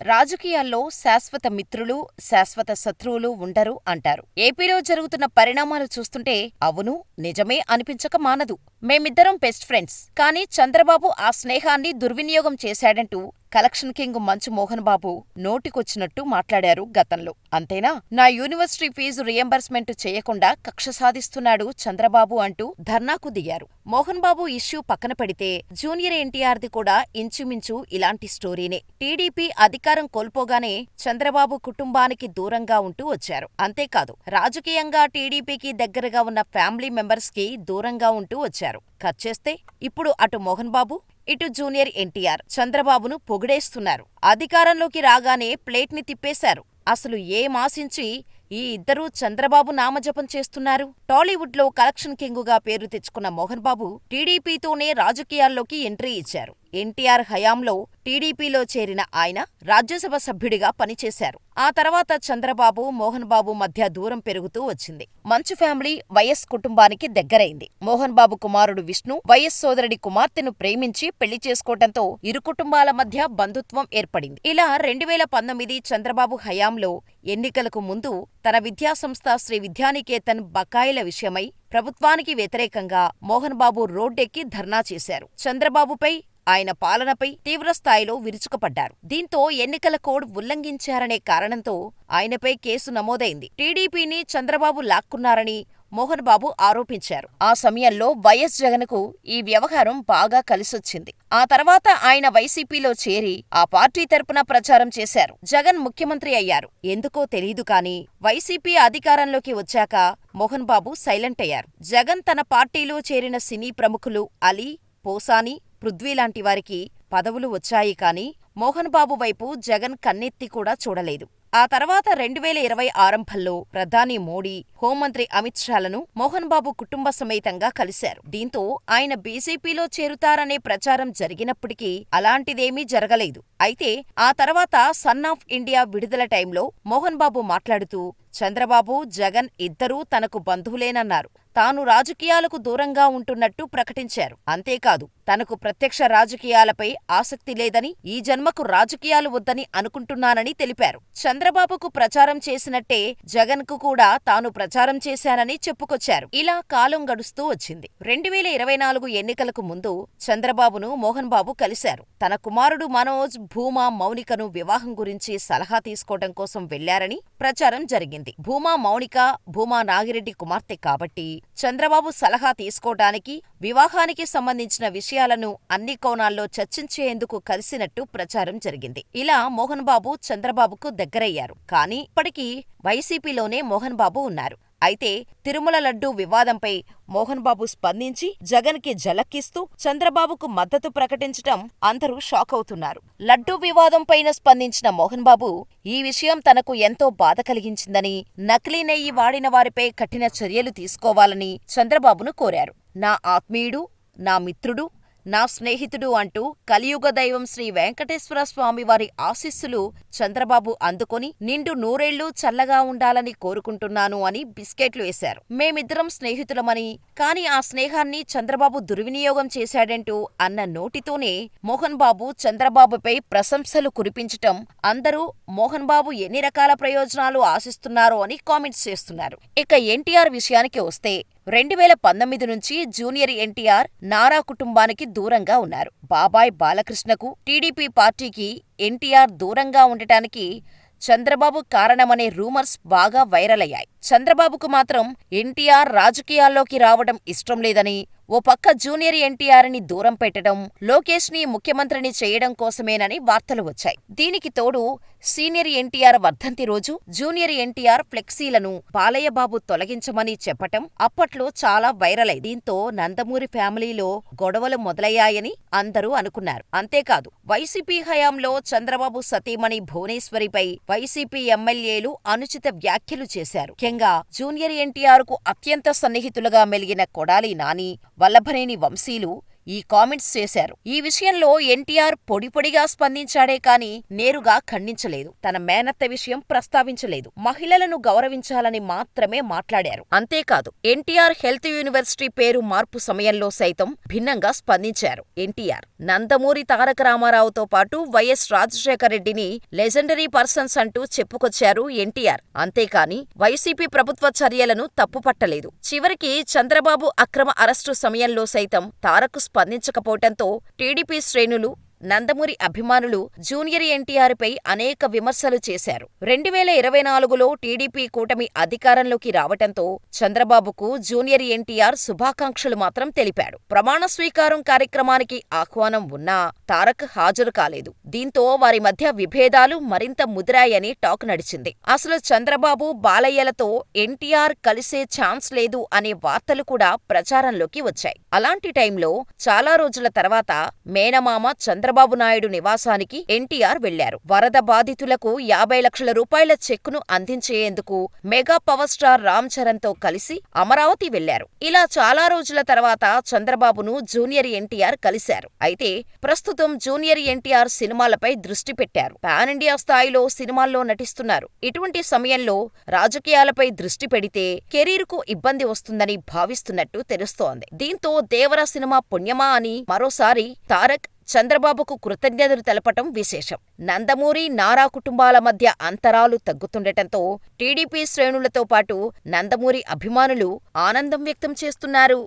రాజకీయాల్లో శాశ్వత మిత్రులు, శాశ్వత శత్రువులు ఉండరు అంటారు. ఏపీలో జరుగుతున్న పరిణామాలు చూస్తుంటే అవును నిజమే అనిపించక మానదు. మేమిద్దరం బెస్ట్ ఫ్రెండ్స్. కానీ చంద్రబాబు ఆ స్నేహాన్ని దుర్వినియోగం చేశాడంటూ కలెక్షన్ కింగ్ మంచు మోహన్ బాబు నోటికొచ్చినట్టు మాట్లాడారు గతంలో. అంతేనా నా యూనివర్సిటీ ఫీజు రియంబర్స్మెంట్ చేయకుండా కక్ష సాధిస్తున్నాడు చంద్రబాబు అంటూ ధర్నాకు దిగారు. మోహన్ బాబు ఇష్యూ పక్కన పెడితే జూనియర్ ఎన్టీఆర్ది కూడా ఇంచుమించు ఇలాంటి స్టోరీనే. టీడీపీ అధికారం కోల్పోగానే చంద్రబాబు కుటుంబానికి దూరంగా ఉంటూ వచ్చారు. అంతేకాదు రాజకీయంగా టీడీపీకి దగ్గరగా ఉన్న ఫ్యామిలీ మెంబర్స్కి దూరంగా ఉంటూ వచ్చారు. కట్ చేస్తే ఇప్పుడు అటు మోహన్ బాబు, ఇటు జూనియర్ ఎన్టీఆర్ చంద్రబాబును పొగిడేస్తున్నారు. అధికారంలోకి రాగానే ప్లేట్ని తిప్పేశారు. అసలు ఏం ఆశించి ఈ ఇద్దరూ చంద్రబాబు నామజపం చేస్తున్నారు? టాలీవుడ్లో కలెక్షన్ కింగుగా పేరు తెచ్చుకున్న మోహన్ బాబు టీడీపీతోనే రాజకీయాల్లోకి ఎంట్రీ ఇచ్చారు. ఎన్టీఆర్ హయాంలో టీడీపీలో చేరిన ఆయన రాజ్యసభ సభ్యుడిగా పనిచేశారు. ఆ తర్వాత చంద్రబాబు, మోహన్ బాబు మధ్య దూరం పెరుగుతూ వచ్చింది. మంచు ఫ్యామిలీ వైఎస్ కుటుంబానికి దగ్గరైంది. మోహన్ బాబు కుమారుడు విష్ణు వైఎస్ సోదరుడి కుమార్తెను ప్రేమించి పెళ్ళి చేసుకోవడంతో ఇరు కుటుంబాల మధ్య బంధుత్వం ఏర్పడింది. ఇలా రెండువేల పంతొమ్మిది చంద్రబాబు హయాంలో ఎన్నికలకు ముందు తన విద్యాసంస్థ శ్రీ విద్యానికేతన్ బకాయిల విషయమై ప్రభుత్వానికి వ్యతిరేకంగా మోహన్ బాబు రోడ్డెక్కి ధర్నా చేశారు. చంద్రబాబుపై ఆయన పాలనపై తీవ్రస్థాయిలో విరుచుకుపడ్డారు. దీంతో ఎన్నికల కోడ్ ఉల్లంఘించారనే కారణంతో ఆయనపై కేసు నమోదైంది. టీడీపీని చంద్రబాబు లాక్కున్నారని మోహన్ బాబు ఆరోపించారు. ఆ సమయంలో వైఎస్ జగన్కు ఈ వ్యవహారం బాగా కలిసొచ్చింది. ఆ తర్వాత ఆయన వైసీపీలో చేరి ఆ పార్టీ తరపున ప్రచారం చేశారు. జగన్ ముఖ్యమంత్రి అయ్యారు. ఎందుకో తెలీదు కానీ వైసీపీ అధికారంలోకి వచ్చాక మోహన్ బాబు సైలెంట్ అయ్యారు. జగన్ తన పార్టీలో చేరిన సినీ ప్రముఖులు అలీ, పోసాని, పృథ్వీ లాంటి వారికి పదవులు వచ్చాయి కానీ మోహన్ బాబు వైపు జగన్ కన్నెత్తి కూడా చూడలేదు. ఆ తర్వాత రెండువేల ఇరవై ఆరంభంలో ప్రధాని మోడీ, హోంమంత్రి అమిత్ షాలను మోహన్ బాబు కుటుంబ సమేతంగా కలిశారు. దీంతో ఆయన బీజేపీలో చేరుతారనే ప్రచారం జరిగినప్పటికీ అలాంటిదేమీ జరగలేదు. అయితే ఆ తర్వాత సన్ ఆఫ్ ఇండియా విడుదల టైంలో మోహన్ బాబు మాట్లాడుతూ చంద్రబాబు, జగన్ ఇద్దరూ తనకు బంధువులేనన్నారు. తాను రాజకీయాలకు దూరంగా ఉంటున్నట్టు ప్రకటించారు. అంతేకాదు తనకు ప్రత్యక్ష రాజకీయాలపై ఆసక్తి లేదని, ఈ జన్మకు రాజకీయాలు వద్దని అనుకుంటున్నానని తెలిపారు. చంద్రబాబుకు ప్రచారం చేసినట్టే జగన్కు కూడా తాను ప్రచారం చేశానని చెప్పుకొచ్చారు. ఇలా కాలం గడుస్తూ వచ్చింది. రెండువేల ఇరవై నాలుగు ఎన్నికలకు ముందు చంద్రబాబును మోహన్ బాబు కలిశారు. తన కుమారుడు మనోజ్, భూమా, మౌనికను వివాహం గురించి సలహా తీసుకోవడం కోసం వెళ్ళారని ప్రచారం జరిగింది. భూమా మౌనిక, భూమా నాగిరెడ్డి కుమార్తె కాబట్టి చంద్రబాబు సలహా తీసుకోవటానికి వివాహానికి సంబంధించిన విషయాలను అన్ని కోణాల్లో చర్చించేందుకు కలిసినట్టు ప్రచారం జరిగింది. ఇలా మోహన్ బాబు చంద్రబాబుకు దగ్గరయ్యారు. కానీ ఇప్పటికీ వైసీపీలోనే మోహన్ బాబు ఉన్నారు. అయితే తిరుమల లడ్డూ వివాదంపై మోహన్ బాబు స్పందించి జగన్కి జలక్కిస్తూ చంద్రబాబుకు మద్దతు ప్రకటించటం అందరూ షాకవుతున్నారు. లడ్డూ వివాదంపైన స్పందించిన మోహన్ బాబు ఈ విషయం తనకు ఎంతో బాధ కలిగించిందని, నకిలీ నెయ్యి వాడిన వారిపై కఠిన చర్యలు తీసుకోవాలని చంద్రబాబును కోరారు. నా ఆత్మీయుడు, నా మిత్రుడు, నా స్నేహితుడు అంటూ కలియుగ దైవం శ్రీ వెంకటేశ్వర స్వామి వారి ఆశీస్సులు చంద్రబాబు అందుకొని నిండు నూరేళ్ళు చల్లగా ఉండాలని కోరుకుంటున్నాను అని బిస్కెట్లు వేశారు. మేమిద్దరం స్నేహితులమని, కానీ ఆ స్నేహాన్ని చంద్రబాబు దుర్వినియోగం చేశాడంటూ అన్న నోటితోనే మోహన్ బాబు చంద్రబాబుపై ప్రశంసలు కురిపించటం అందరూ మోహన్ బాబు ఎన్ని రకాల ప్రయోజనాలు ఆశిస్తున్నారో అని కామెంట్స్ చేస్తున్నారు. ఇక ఎన్టీఆర్ విషయానికి వస్తే రెండువేల పంతొమ్మిది నుంచి జూనియర్ ఎన్టీఆర్ నారా కుటుంబానికి దూరంగా ఉన్నారు. బాబాయ్ బాలకృష్ణకు, టీడీపీ పార్టీకి ఎన్టీఆర్ దూరంగా ఉండటానికి చంద్రబాబు కారణమనే రూమర్స్ బాగా వైరల్ అయ్యాయి. చంద్రబాబుకు మాత్రం ఎన్టీఆర్ రాజకీయాల్లోకి రావడం ఇష్టం లేదని, ఓ పక్క జూనియర్ ఎన్టీఆర్ని దూరం పెట్టడం, లోకేష్ని ముఖ్యమంత్రిని చేయడం కోసమేనని వార్తలు వచ్చాయి. దీనికి తోడు సీనియర్ ఎన్టీఆర్ వర్ధంతి రోజు జూనియర్ ఎన్టీఆర్ ఫ్లెక్సీలను బాలయ్యబాబు తొలగించమని చెప్పటం అప్పట్లో చాలా వైరల్ అయి దీంతో నందమూరి ఫ్యామిలీలో గొడవలు మొదలయ్యాయని అందరూ అనుకున్నారు. అంతేకాదు వైసీపీ హయాంలో చంద్రబాబు సతీమణి భువనేశ్వరిపై వైసీపీ ఎమ్మెల్యేలు అనుచిత వ్యాఖ్యలు చేశారు. ముఖ్యంగా జూనియర్ ఎన్టీఆర్కు అత్యంత సన్నిహితులుగా మెలిగిన కొడాలి నాని, వల్లభనేని వంశీలు ఈ కామెంట్స్ చేశారు. ఈ విషయంలో ఎన్టీఆర్ పొడి పొడిగా స్పందించాడే కానీ నేరుగా ఖండించలేదు. తన మేనత్త విషయం ప్రస్తావించలేదు. మహిళలను గౌరవించాలని మాత్రమే మాట్లాడారు. అంతేకాదు ఎన్టీఆర్ హెల్త్ యూనివర్సిటీ పేరు మార్పు సమయంలో సైతం భిన్నంగా స్పందించారు. ఎన్టీఆర్ నందమూరి తారక రామారావుతో పాటు వైఎస్ రాజశేఖర రెడ్డిని లెజెండరీ పర్సన్స్ అంటూ చెప్పుకొచ్చారు ఎన్టీఆర్. అంతేకాని వైసీపీ ప్రభుత్వ చర్యలను తప్పుపట్టలేదు. చివరికి చంద్రబాబు అక్రమ అరెస్టు సమయంలో సైతం తారకు స్పందించకపోవటంతో టీడీపీ శ్రేణులు నందమూరి అభిమానులు జూనియర్ ఎన్టీఆర్ పై అనేక విమర్శలు చేశారు. రెండు వేల ఇరవై నాలుగులో టీడీపీ కూటమి అధికారంలోకి రావటంతో చంద్రబాబుకు జూనియర్ ఎన్టీఆర్ శుభాకాంక్షలు మాత్రం తెలిపాడు. ప్రమాణ స్వీకారం కార్యక్రమానికి ఆహ్వానం ఉన్నా తారక్ హాజరు కాలేదు. దీంతో వారి మధ్య విభేదాలు మరింత ముదిరాయని టాక్ నడిచింది. అసలు చంద్రబాబు బాలయ్యలతో ఎన్టీఆర్ కలిసే ఛాన్స్ లేదు అనే వార్తలు కూడా ప్రచారంలోకి వచ్చాయి. అలాంటి టైంలో చాలా రోజుల తర్వాత మేనమామ చంద్రబాబు నాయుడు నివాసానికి ఎన్టీఆర్ వెళ్ళారు. వరద బాధితులకు యాభై లక్షల రూపాయల చెక్కును అందించేందుకు మెగా పవర్ స్టార్ రామ్ చరణ్తో కలిసి అమరావతి వెళ్ళారు. ఇలా చాలా రోజుల తర్వాత చంద్రబాబును జూనియర్ ఎన్టీఆర్ కలిశారు. అయితే ప్రస్తుతం జూనియర్ ఎన్టీఆర్ సినిమాలపై దృష్టి పెట్టారు. పాన్ ఇండియా స్థాయిలో సినిమాల్లో నటిస్తున్నారు. ఇటువంటి సమయంలో రాజకీయాలపై దృష్టి పెడితే కెరీర్కు ఇబ్బంది వస్తుందని భావిస్తున్నట్టు తెలుస్తోంది. దీంతో దేవర సినిమా పుణ్యమా అని మరోసారి తారక్ చంద్రబాబుకు కృతజ్ఞతలు తెలపటం విశేషం. నందమూరి నారా కుటుంబాల మధ్య అంతరాలు తగ్గుతుండటంతో టీడీపీ శ్రేణులతో పాటు నందమూరి అభిమానులు ఆనందం వ్యక్తం చేస్తున్నారు.